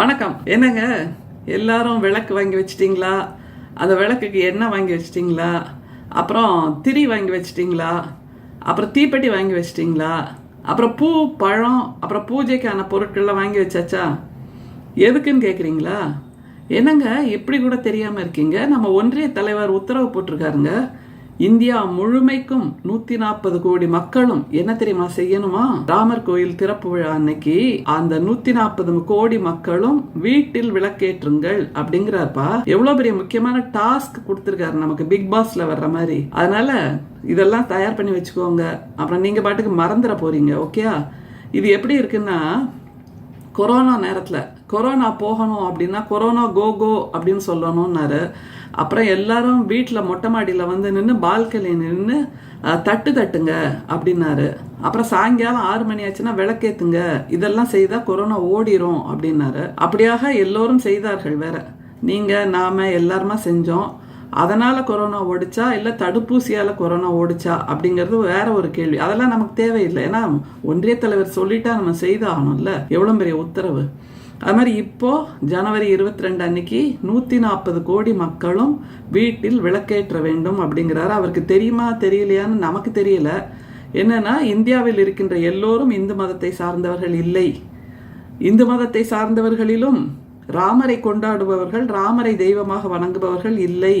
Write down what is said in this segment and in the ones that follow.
வணக்கம். என்னங்க? எல்லாரும் விளக்கு வாங்கி வச்சிட்டிங்களா? அந்த விளக்குக்கு எண்ணெய் வாங்கி வச்சிட்டிங்களா? அப்புறம் திரி வாங்கி வச்சிட்டிங்களா? அப்புறம் தீப்பெட்டி வாங்கி வச்சிட்டிங்களா? அப்புறம் பூ பழம் அப்புறம் பூஜைக்கான பொருட்கள்லாம் வாங்கி வச்சாச்சா? எதுக்குன்னு கேட்குறீங்களா என்னங்க இப்படி கூட தெரியாமல் இருக்கீங்க? நம்ம ஒன்றிய தலைவர் உத்தரவு போட்டிருக்காருங்க. இந்தியா முழுமைக்கும் நூத்தி நாற்பது கோடி மக்களும் என்ன தெரியுமா செய்யணுமா? ராமர் கோயில் திறப்பு விழா அன்னைக்கு அந்த நூத்தி நாற்பது கோடி மக்களும் வீட்டில் விளக்கேற்றுங்கள் அப்படிங்கிறாருப்பா. எவ்வளவு பெரிய முக்கியமான டாஸ்க் கொடுத்துருக்காரு நமக்கு பிக் பாஸ்ல வர்ற மாதிரி. அதனால இதெல்லாம் தயார் பண்ணி வச்சுக்கோங்க. அப்புறம் நீங்க பாட்டுக்கு மறந்துட போறீங்க ஓகேயா இது எப்படி இருக்குன்னா கொரோனா நேரத்தில் கொரோனா போகணும் அப்படின்னா கொரோனா கோ கோ அப்படின்னு சொல்லணும்னாரு. அப்புறம் எல்லாரும் வீட்டில் மொட்டை மாடியில் வந்து நின்று பால்கனி நின்று தட்டு தட்டுங்க அப்படின்னாரு. அப்புறம் சாயங்காலம் ஆறு மணி ஆச்சுன்னா விளக்கேத்துங்க இதெல்லாம் செய்தால் கொரோனா ஓடிரும் அப்படின்னாரு. அப்படியாக எல்லோரும் செய்தார்கள் வேற. நீங்கள் நாம் எல்லாருமா செஞ்சோம். அதனால் கொரோனா ஓடிச்சா இல்லை தடுப்பூசியால் கொரோனா ஓடிச்சா அப்படிங்கிறது வேற ஒரு கேள்வி. அதெல்லாம் நமக்கு தேவையில்லை. ஏன்னா ஒன்றிய தலைவர் சொல்லிட்டா நம்ம செய்தாகணும்ல. எவ்வளோ பெரிய உத்தரவு. அது மாதிரி இப்போ ஜனவரி இருபத்தி ரெண்டு அன்னைக்கு நூற்றி நாற்பது கோடி மக்களும் வீட்டில் விளக்கேற்ற வேண்டும் அப்படிங்கிறாரு. அவருக்கு தெரியுமா தெரியலையான்னு நமக்கு தெரியல. என்னன்னா இந்தியாவில் இருக்கின்ற எல்லோரும் இந்து மதத்தை சார்ந்தவர்கள் இல்லை. இந்து மதத்தை சார்ந்தவர்களிலும் ராமரை கொண்டாடுபவர்கள் ராமரை தெய்வமாக வணங்குபவர்கள் இல்லை.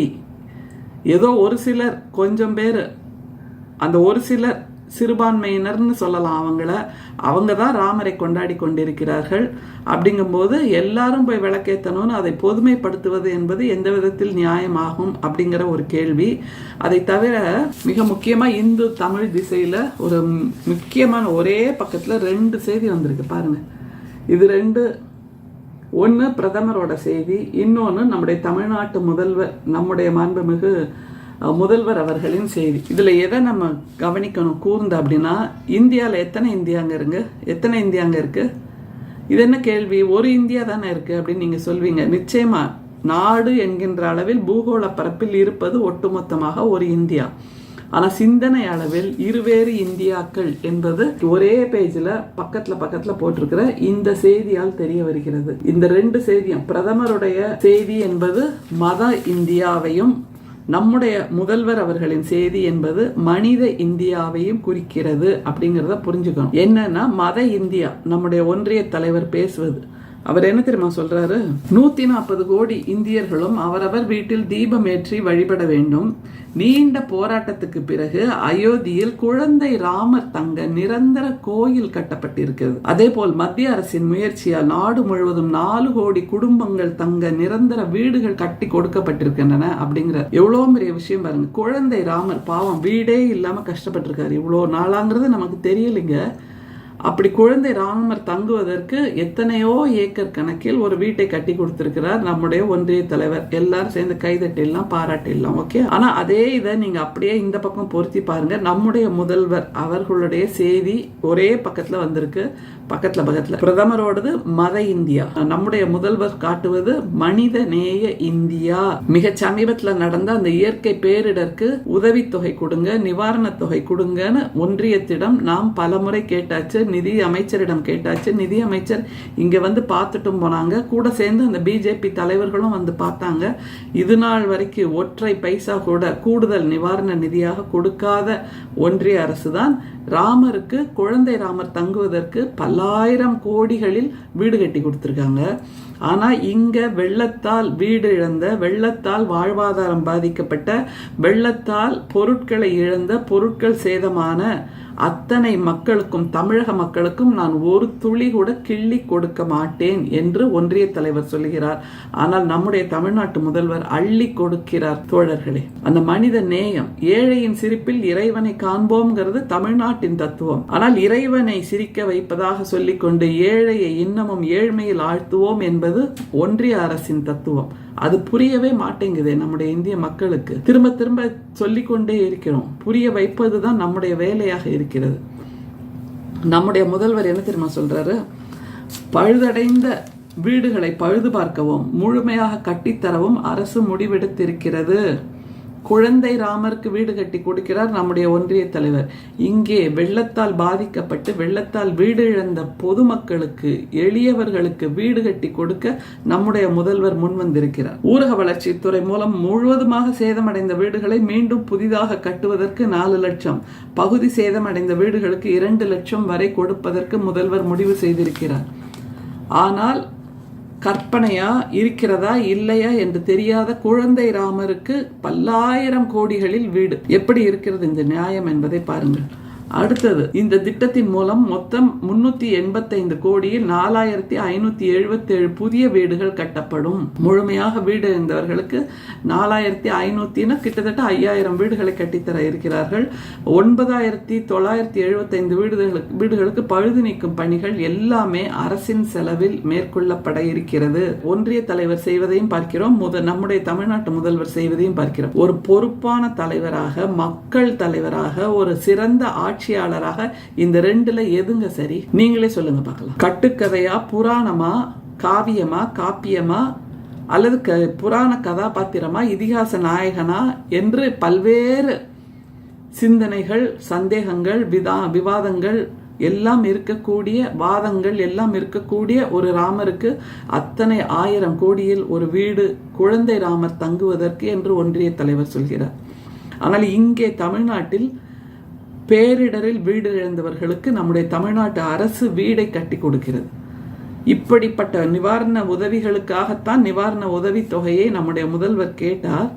ஏதோ ஒரு சிலர் கொஞ்சம் பேர் அந்த ஒரு சிலர் சிறுபான்மையினர்னு சொல்லலாம் அவங்கள. அவங்க தான் ராமரை கொண்டாடி கொண்டிருக்கிறார்கள். அப்படிங்கும்போது எல்லாரும் போய் விளக்கேற்றணும்னு அதை பொதுமைப்படுத்துவது என்பது எந்த விதத்தில் நியாயமாகும் அப்படிங்கிற ஒரு கேள்வி. அதை தவிர மிக முக்கியமாக இந்து தமிழ் திசையில் ஒரு முக்கியமான ஒரே பக்கத்தில் ரெண்டு செய்தி வந்திருக்கு பாருங்க. இது ரெண்டு. ஒன்று பிரதமரோட செய்தி இன்னொன்று நம்முடைய தமிழ்நாட்டு முதல்வர் நம்முடைய மாண்புமிகு முதல்வர் அவர்களின் செய்தி. இதில் எதை நம்ம கவனிக்கணும்? கூர்ந்து அப்படின்னா இந்தியாவில் எத்தனை இந்தியாங்க இருங்க எத்தனை இந்தியாங்க இருக்குது இது என்ன கேள்வி? ஒரு இந்தியா தானே இருக்குது அப்படின்னு நீங்கள் சொல்வீங்க. நிச்சயமாக நாடு என்கின்ற அளவில் பூகோள பரப்பில் இருப்பது ஒட்டுமொத்தமாக ஒரு இந்தியா. ஆனால் சிந்தனை அளவில் இருவேறு இந்தியாக்கள் என்பது ஒரே பேஜில் பக்கத்தில் பக்கத்தில் போட்டிருக்கிற இந்த செய்தியால் தெரிய வருகிறது. இந்த ரெண்டு செய்தியும் பிரதமருடைய செய்தி என்பது மத இந்தியாவையும் நம்முடைய முதல்வர் அவர்களின் செய்தி என்பது மனித இந்தியாவையும் குறிக்கிறது அப்படிங்கிறத புரிஞ்சுக்கணும். என்னன்னா மத இந்தியா நம்முடைய ஒன்றிய தலைவர் பேசுவது. அவர் என்ன தெரியுமா சொல்றாரு? நூத்தி நாற்பது கோடி இந்தியர்களும் அவரவர் வீட்டில் தீபம் ஏற்றி வழிபட வேண்டும். நீண்ட போராட்டத்துக்கு பிறகு அயோத்தியில் குழந்தை ராமர் தங்க நிரந்தர கோயில் கட்டப்பட்டிருக்கிறது. அதே போல் மத்திய அரசின் முயற்சியால் நாடு முழுவதும் நாலு கோடி குடும்பங்கள் தங்க நிரந்தர வீடுகள் கட்டி கொடுக்கப்பட்டிருக்கின்றன அப்படிங்கிற எவ்வளவு பெரிய விஷயம் பாருங்க. குழந்தை ராமர் பாவம் வீடே இல்லாம கஷ்டப்பட்டிருக்காரு. இவ்வளோ நாளாங்கிறது நமக்கு தெரியலைங்க. அப்படி குழந்தை ராமர் தங்குவதற்கு எத்தனையோ ஏக்கர் கணக்கில் ஒரு வீட்டை கட்டி கொடுத்திருக்கிறார் நம்முடைய ஒன்றிய தலைவர். எல்லாரும் சேர்ந்து கைதட்டிடலாம் பாராட்டிடலாம் ஓகே ஆனா அதே இதை நீங்க அப்படியே இந்த பக்கம் பொருத்தி பாருங்க. நம்முடைய முதல்வர் அவர்களுடைய செய்தி ஒரே பக்கத்துல வந்திருக்கு. பக்கத்துல பக்கத்துல. பிரதமரோடது மத இந்தியா. நம்முடைய முதல்வர் காட்டுவது மனித நேய இந்தியா. மிக சமீபத்துல நடந்த அந்த இயற்கை பேரிடருக்கு உதவித்தொகை கொடுங்க நிவாரணத் தொகை கொடுங்கன்னு ஒன்றியத்திடம் நாம் பலமுறை கேட்டாச்சு நிதி அமைச்சரிடம் கேட்டாச்சு. நிதி அமைச்சர் இங்க வந்து பார்த்துட்டும் போனாங்க. கூட சேர்ந்து அந்த பிஜேபி தலைவர்களும் வந்து பார்த்தாங்க. இது நாள் வரைக்கும் ஒற்றை பைசா கூட கூடுதல் நிவாரண நிதியாக கொடுக்காத ஒன்றிய அரசு தான் ராமருக்கு குழந்தை ராமர் தங்குவதற்கு பல்லாயிரம் கோடிகளில் வீடு கட்டி கொடுத்துருக்காங்க. ஆனா இங்க வெள்ளத்தால் வீடு இழந்த வெள்ளத்தால் வாழ்வாதாரம் பாதிக்கப்பட்ட வெள்ளத்தால் பொருட்களை இழந்த பொருட்கள் சேதமான அத்தனை மக்களுக்கும் தமிழக மக்களுக்கும் நான் ஒரு துளி கூட கிள்ளி கொடுக்க மாட்டேன் என்று ஒன்றிய தலைவர் சொல்லுகிறார். ஆனால் நம்முடைய தமிழ்நாட்டு முதல்வர் அள்ளி கொடுக்கிறார் தோழர்களே. அந்த மனித நேயம் ஏழையின் சிரிப்பில் இறைவனை காண்போம்ங்கிறது தமிழ்நாட்டின் தத்துவம். ஆனால் இறைவனை சிரிக்க வைப்பதாக சொல்லிக்கொண்டு ஏழையை இன்னமும் ஏழ்மையில் ஆழ்த்துவோம் என்பது ஒன்றிய அரசின் தத்துவம். அது புரியவே மாட்டேங்குதே நம்முடைய இந்திய மக்களுக்கு. திரும்ப திரும்ப சொல்லிக்கொண்டே இருக்கிறோம். புரிய வைப்பதுதான் நம்முடைய வேலையாக இருக்கிறது. நம்முடைய முதல்வர் என்ன தெரியுமா சொல்றாரு? பழுதடைந்த வீடுகளை பழுது பார்க்கவும் முழுமையாக கட்டித்தரவும் அரசு முடிவெடுத்திருக்கிறது. குழந்தை ராமருக்கு வீடு கட்டி கொடுக்கிறார் நம்முடைய ஒன்றிய தலைவர். இங்கே வெள்ளத்தால் பாதிக்கப்பட்டு வெள்ளத்தால் வீடு இழந்த பொதுமக்களுக்கு எளியவர்களுக்கு வீடு கட்டி கொடுக்க நம்முடைய முதல்வர் முன் வந்திருக்கிறார். ஊரக வளர்ச்சித்துறை மூலம் முழுவதுமாக சேதமடைந்த வீடுகளை மீண்டும் புதிதாக கட்டுவதற்கு நாலு லட்சம். பகுதி சேதமடைந்த வீடுகளுக்கு இரண்டு லட்சம் வரை கொடுப்பதற்கு முதல்வர் முடிவு செய்திருக்கிறார். ஆனால் கற்பனையா இருக்கிறதா இல்லையா என்று தெரியாத குழந்தை ராமருக்கு பல்லாயிரம் கோடிகளில் வீடு. எப்படி இருக்கிறது இந்த நியாயம் என்பதை பாருங்கள். அடுத்தது இந்த திட்டத்தின் மூலம் மொத்தம் முன்னூத்தி எண்பத்தைந்து கோடியில் நாலாயிரத்தி ஐநூத்தி எழுபத்தி ஏழு புதிய வீடுகள் கட்டப்படும். முழுமையாக வீடு இருந்தவர்களுக்கு நாலாயிரத்தி ஐநூத்தின கிட்டத்தட்ட ஐயாயிரம் வீடுகளை கட்டித்தர இருக்கிறார்கள். ஒன்பதாயிரத்தி தொள்ளாயிரத்தி எழுபத்தைந்து வீடுகளுக்கு வீடுகளுக்கு பழுது நீக்கும் பணிகள் எல்லாமே அரசின் செலவில் மேற்கொள்ளப்பட இருக்கிறது. ஒன்றிய தலைவர் செய்வதையும் பார்க்கிறோம் முத நம்முடைய தமிழ்நாட்டு முதல்வர் செய்வதையும் பார்க்கிறோம். ஒரு பொறுப்பான தலைவராக மக்கள் தலைவராக ஒரு சிறந்த ஆட்சியாளராக இந்த ரெண்டுல எதுங்க சரி? நீங்களே சொல்லுங்க பார்க்கலாம். கட்டுக்கதையா புராணமா காவியமா காப்பியமா அல்லது க புராண கதாபாத்திரமா இதிகாச நாயகனா என்று பல்வேறு சிந்தனைகள் சந்தேகங்கள் விதா விவாதங்கள் எல்லாம் இருக்கக்கூடிய வாதங்கள் எல்லாம் இருக்கக்கூடிய ஒரு ராமருக்கு அத்தனை ஆயிரம் கோடியில் ஒரு வீடு குழந்தை ராமர் தங்குவதற்கு என்று ஒன்றிய தலைவர் சொல்கிறார். ஆனால் இங்கே தமிழ்நாட்டில் பேரிடரில் வீடு இழந்தவர்களுக்கு நம்முடைய தமிழ்நாட்டு அரசு வீடை கட்டி கொடுக்கிறது. இப்படிப்பட்ட நிவாரண உதவிகளுக்காகத்தான் நிவாரண உதவி தொகையை நம்முடைய முதல்வர் கேட்டார்.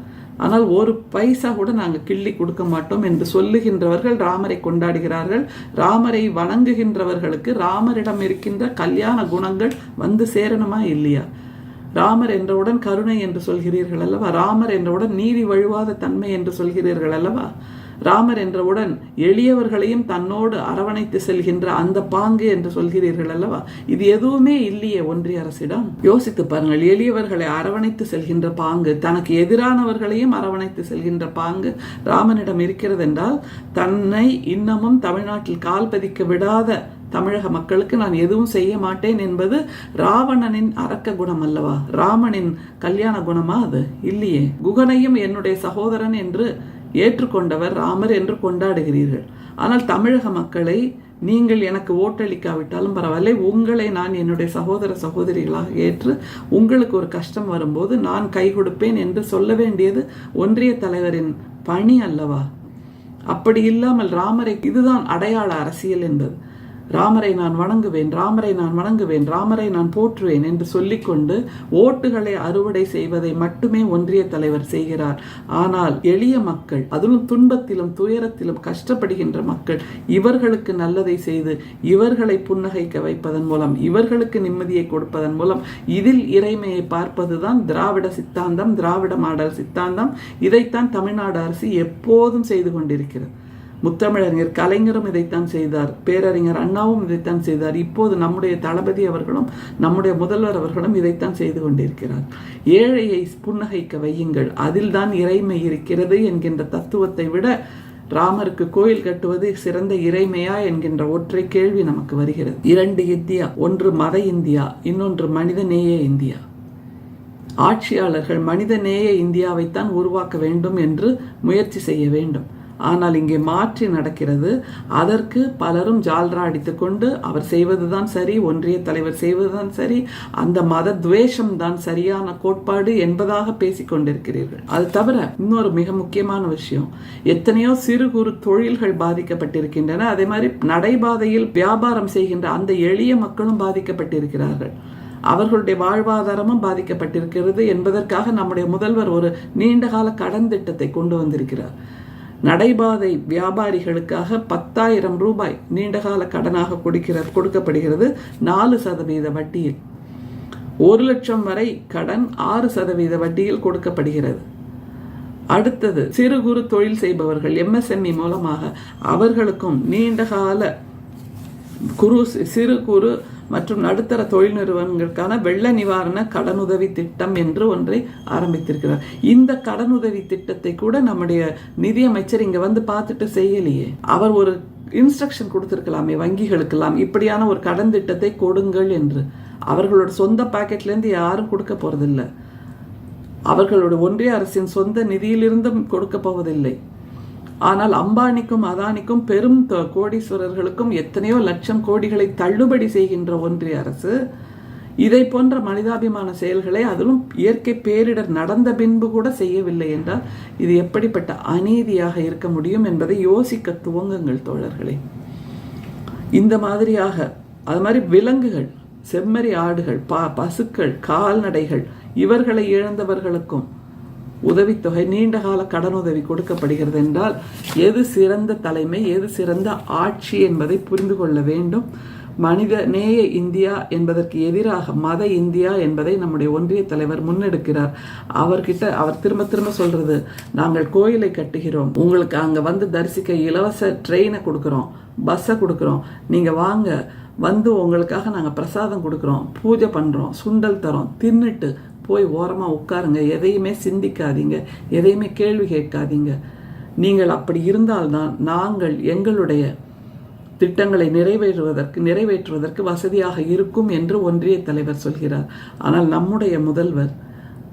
ஆனால் ஒரு பைசா கூட நாங்கள் கிள்ளி கொடுக்க மாட்டோம் என்று சொல்லுகின்றவர்கள் ராமரை கொண்டாடுகிறார்கள். ராமரை வணங்குகின்றவர்களுக்கு ராமரிடம் இருக்கின்ற கல்யாண குணங்கள் வந்து சேரணுமா இல்லையா? ராமர் என்றவுடன் கருணை என்று சொல்கிறீர்கள் அல்லவா? ராமர் என்றவுடன் நீதி வழுவாத தன்மை என்று சொல்கிறீர்கள் அல்லவா? ராமர் என்றவுடன் எளியவர்களையும் தன்னோடு அரவணைத்து செல்கின்ற அந்த பாங்கு என்று சொல்கிறீர்கள் அல்லவா? இது எதுவுமே இல்லையே ஒன்றிய அரசிடம். யோசித்து பாருங்கள் எளியவர்களை அரவணைத்து செல்கின்ற பாங்கு தனக்கு எதிரானவர்களையும் அரவணைத்து செல்கின்ற பாங்கு ராமனிடம் இருக்கிறது என்றால் தன்னை இன்னமும் தமிழ்நாட்டில் கால் பதிக்க விடாத தமிழக மக்களுக்கு நான் எதுவும் செய்ய மாட்டேன் என்பது ராவணனின் அரக்க குணம் அல்லவா? ராமனின் கல்யாண குணமா அது? இல்லையே. குகனையும் என்னுடைய சகோதரன் என்று ஏற்றுக்கொண்டவர் ராமர் என்று கொண்டாடுகிறீர்கள். ஆனால் தமிழக மக்களை நீங்கள் எனக்கு ஓட்டளிக்காவிட்டாலும் பரவாயில்லை. உங்களை நான் என்னுடைய சகோதர சகோதரிகளாக ஏற்று உங்களுக்கு ஒரு கஷ்டம் வரும்போது நான் கை கொடுப்பேன் என்று சொல்ல வேண்டியது ஒன்றிய தலைவரின் பணி அல்லவா? அப்படி இல்லாமல் ராமரை இதுதான் அடையாள அரசியல் என்பது. ராமரை நான் வணங்குவேன் ராமரை நான் வணங்குவேன் ராமரை நான் போற்றுவேன் என்று சொல்லிக்கொண்டு ஓட்டுகளை அறுவடை செய்வதை மட்டுமே ஒன்றிய தலைவர் செய்கிறார். ஆனால் எளிய மக்கள் அதிலும் துன்பத்திலும் துயரத்திலும் கஷ்டப்படுகின்ற மக்கள் இவர்களுக்கு நல்லதை செய்து இவர்களை புன்னகைக்க வைப்பதன் மூலம் இவர்களுக்கு நிம்மதியை கொடுப்பதன் மூலம் இதில் இறைமையை பார்ப்பதுதான் திராவிட சித்தாந்தம் திராவிட மாடல் சித்தாந்தம். இதைத்தான் தமிழ்நாடு அரசு எப்போதும் செய்து கொண்டிருக்கிறது. முத்தமிழறிஞர் கலைஞரும் இதைத்தான் செய்தார் பேரறிஞர் அண்ணாவும் இதைத்தான் செய்தார். இப்போது நம்முடைய தளபதி அவர்களும் நம்முடைய முதல்வர் அவர்களும் இதைத்தான் செய்து கொண்டிருக்கிறார். ஏழையை புன்னகைக்க வையுங்கள். அதில்தான் இறைமை இருக்கிறது என்கின்ற தத்துவத்தை விட ராமருக்கு கோயில் கட்டுவது சிறந்த இறைமையா என்கின்ற ஒற்றை கேள்வி நமக்கு வருகிறது. இரண்டு இந்தியா ஒன்று மத இந்தியா இன்னொன்று மனிதநேய இந்தியா. ஆட்சியாளர்கள் மனிதநேய இந்தியாவைத்தான் உருவாக்க வேண்டும் என்று முயற்சி செய்ய வேண்டும். ஆனால் இங்கே மாற்றி நடக்கிறது. அதற்கு பலரும் ஜால்ரா அடித்துக்கொண்டு அவர் செய்வதுதான் சரி ஒன்றிய தலைவர் செய்வதுதான் சரி அந்த மத துவேஷம் தான் சரியான கோட்பாடு என்பதாக பேசிக்கொண்டிருக்கிறீர்கள். அது தவிர இன்னொரு மிக முக்கியமான விஷயம் எத்தனையோ சிறு குறு தொழில்கள் பாதிக்கப்பட்டிருக்கின்றன. அதே மாதிரி நடைபாதையில் வியாபாரம் செய்கின்ற அந்த எளிய மக்களும் பாதிக்கப்பட்டிருக்கிறார்கள். அவர்களுடைய வாழ்வாதாரமும் பாதிக்கப்பட்டிருக்கிறது என்பதற்காக நம்முடைய முதல்வர் ஒரு நீண்டகால கடன் திட்டத்தை கொண்டு வந்திருக்கிறார். நடைபாதை வியாபாரிகளுக்காக பத்தாயிரம் ரூபாய் நீண்டகால கடனாக கொடுக்கிறார் கொடுக்கப்படுகிறது. நாலு சதவீத வட்டியில். ஒரு லட்சம் வரை கடன் ஆறு சதவீத வட்டியில் கொடுக்கப்படுகிறது. அடுத்தது சிறு குறு தொழில் செய்பவர்கள் எம்எஸ்எம்இ மூலமாக அவர்களுக்கும் நீண்டகால குறு சிறு குறு மற்றும் நடுத்தர தொழில் நிறுவனங்களுக்கான வெள்ள நிவாரண கடனுதவி திட்டம் என்று ஒன்றை ஆரம்பித்திருக்கிறார். இந்த கடனுதவி திட்டத்தை கூட நம்முடைய நிதியமைச்சர் இங்க வந்து பார்த்துட்டு செய்யலையே. அவர் ஒரு இன்ஸ்ட்ரக்ஷன் கொடுத்துருக்கலாமே வங்கிகளுக்கெல்லாம். இப்படியான ஒரு கடன் திட்டத்தை கொடுங்கள் என்று. அவர்களோட சொந்த பாக்கெட்லேருந்து யாரும் கொடுக்க போறதில்லை. அவர்களோட ஒன்றிய அரசின் சொந்த நிதியிலிருந்தும் கொடுக்கப் போவதில்லை. ஆனால் அம்பானிக்கும் அதானிக்கும் பெரும் கோடீஸ்வரர்களுக்கும் எத்தனையோ லட்சம் கோடிகளை தள்ளுபடி செய்கின்ற ஒன்றிய அரசு இதை போன்ற மனிதாபிமான செயல்களை அதிலும் இயற்கை பேரிடர் நடந்த பின்பு கூட செய்யவில்லை என்றால் இது எப்படிப்பட்ட அநீதியாக இருக்க முடியும் என்பதை யோசிக்க துவங்குங்கள் தோழர்களே. இந்த மாதிரியாக அது மாதிரி விலங்குகள் செம்மறி ஆடுகள் பா பசுக்கள் கால்நடைகள் இவர்களை இழந்தவர்களுக்கும் உதவித்தொகை நீண்ட கால கடன் உதவி கொடுக்கப்படுகிறது என்றால் எது சிறந்த தலைமை எது சிறந்த ஆட்சி என்பதை புரிந்து கொள்ள வேண்டும். மனித நேய இந்தியா என்பதற்கு எதிராக மத இந்தியா என்பதை நம்முடைய ஒன்றிய தலைவர் முன்னெடுக்கிறார். அவர்கிட்ட அவர் திரும்ப திரும்ப சொல்றது நாங்கள் கோயிலை கட்டுகிறோம். உங்களுக்கு அங்க வந்து தரிசிக்க இலவச ட்ரெயினை கொடுக்குறோம். பஸ்ஸை கொடுக்குறோம். நீங்க வாங்க. வந்து உங்களுக்காக நாங்கள் பிரசாதம் கொடுக்குறோம். பூஜை பண்ணுறோம் சுண்டல் தரோம். தின்னுட்டு போய் ஓரமாக உட்காருங்க. எதையுமே சிந்திக்காதீங்க. எதையுமே கேள்வி கேட்காதீங்க. நீங்கள் அப்படி இருந்தால்தான் நாங்கள் எங்களுடைய திட்டங்களை நிறைவேற்றுவதற்கு நிறைவேற்றுவதற்கு வசதியாக இருக்கும் என்று ஒன்றிய தலைவர் சொல்கிறார். ஆனால் நம்முடைய முதல்வர்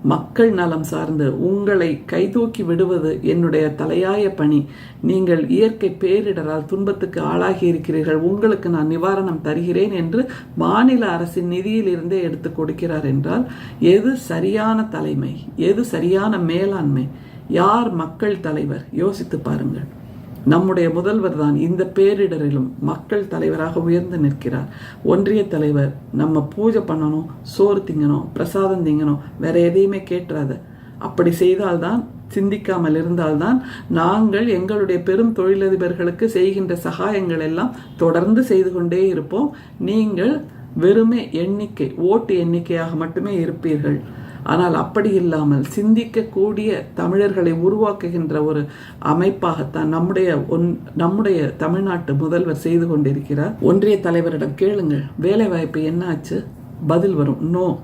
மக்கள் நலம் சார்ந்து உங்களை கைதூக்கி விடுவது என்னுடைய தலையாய பணி. நீங்கள் இயற்கை பேரிடரால் துன்பத்துக்கு ஆளாகி இருக்கிறீர்கள். உங்களுக்கு நான் நிவாரணம் தருகிறேன் என்று மாநில அரசின் நிதியிலிருந்தே எடுத்து கொடுக்கிறார் என்றால் எது சரியான தலைமை? எது சரியான மேலாண்மை? யார் மக்கள் தலைவர்? யோசித்து பாருங்கள். நம்முடைய முதல்வர் தான் இந்த பேரிடரிலும் மக்கள் தலைவராக உயர்ந்து நிற்கிறார். ஒன்றிய தலைவர் நம்ம பூஜை பண்ணணும் சோறு திங்கணும் பிரசாதம் திங்கணும் வேற எதையுமே கேட்டுறாத அப்படி செய்தால்தான் சிந்திக்காமல் இருந்தால்தான் நாங்கள் எங்களுடைய பெரும் தொழிலதிபர்களுக்கு செய்கின்ற சகாயங்கள் எல்லாம் தொடர்ந்து செய்து கொண்டே இருப்போம். நீங்கள் வெறுமே எண்ணிக்கை ஓட்டு எண்ணிக்கையாக மட்டுமே இருப்பீர்கள். ஆனால் அப்படி இல்லாமல் சிந்திக்கக்கூடிய தமிழர்களை உருவாக்குகின்ற ஒரு அமைப்பாகத்தான் நம்முடைய ஒன் நம்முடைய தமிழ்நாட்டு முதல்வர் செய்து கொண்டிருக்கிறார். ஒன்றிய தலைவரிடம் கேளுங்கள் வேலைவாய்ப்பு என்னாச்சு? என்ன ஆச்சு பதில் வரும். நோ.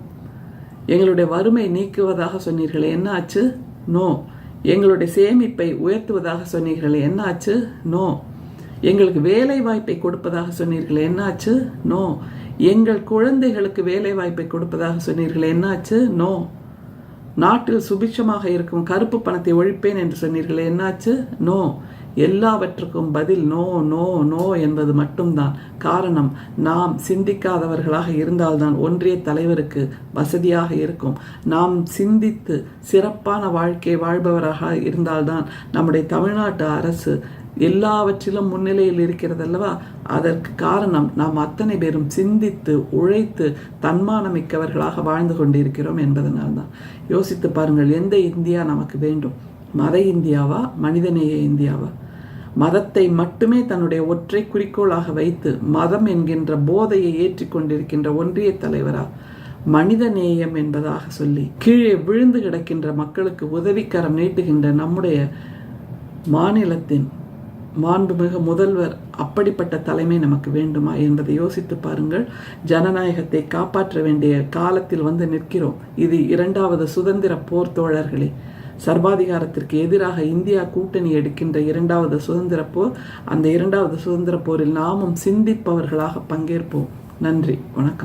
எங்களுடைய வறுமை நீக்குவதாக சொன்னீர்களே என்ன ஆச்சு நோ. எங்களுடைய சேமிப்பை உயர்த்துவதாக சொன்னீர்களே என்ன ஆச்சு நோ. எங்களுக்கு வேலை வாய்ப்பை கொடுப்பதாக சொன்னீர்களே என்னாச்சு? நோ. எங்கள் குழந்தைகளுக்கு வேலை வாய்ப்பை கொடுப்பதாக சொன்னீர்கள் என்னாச்சு? நோ. நாட்டில் சுபிட்சமாக இருக்கும் கருப்பு பணத்தை ஒழிப்பேன் என்று சொன்னீர்கள் என்னாச்சு? நோ. எல்லாவற்றுக்கும் பதில் நோ நோ நோ என்பது மட்டும்தான். காரணம் நாம் சிந்திக்காதவர்களாக இருந்தால்தான் ஒன்றிய தலைவருக்கு வசதியாக இருக்கும். நாம் சிந்தித்து சிறப்பான வாழ்க்கை வாழ்பவராக இருந்தால்தான் நம்முடைய தமிழ்நாட்டு அரசு எல்லாவற்றிலும் முன்னிலையில் இருக்கிறது அல்லவா அதற்கு காரணம் நாம் அத்தனை பேரும் சிந்தித்து உழைத்து தன்மானமிக்கவர்களாக வாழ்ந்து கொண்டிருக்கிறோம் என்பதனால்தான். யோசித்து பாருங்கள் எந்த இந்தியா நமக்கு வேண்டும்? மத இந்தியாவா? மனிதநேய இந்தியாவா? மதத்தை மட்டுமே தன்னுடைய ஒற்றை குறிக்கோளாக வைத்து மதம் என்கின்ற போதையை ஏற்றிக்கொண்டிருக்கின்ற ஒன்றிய தலைவரா? மனித நேயம் என்பதாக சொல்லி கீழே விழுந்து கிடக்கின்ற மக்களுக்கு உதவிக்கரம் நீட்டுகின்ற நம்முடைய மாநிலத்தின் மாண்புமிகு முதல்வர் அப்படிப்பட்ட தலைமை நமக்கு வேண்டுமா என்பதை யோசித்து பாருங்கள். ஜனநாயகத்தை காப்பாற்ற வேண்டிய காலத்தில் வந்து நிற்கிறோம். இது இரண்டாவது சுதந்திர போர் தோழர்களே. சர்வாதிகாரத்திற்கு எதிராக இந்தியா கூட்டணி எடுக்கின்ற இரண்டாவது சுதந்திர போர் அந்த இரண்டாவது சுதந்திர போரில் நாமும் சிந்திப்பவர்களாக பங்கேற்போம். நன்றி. வணக்கம்.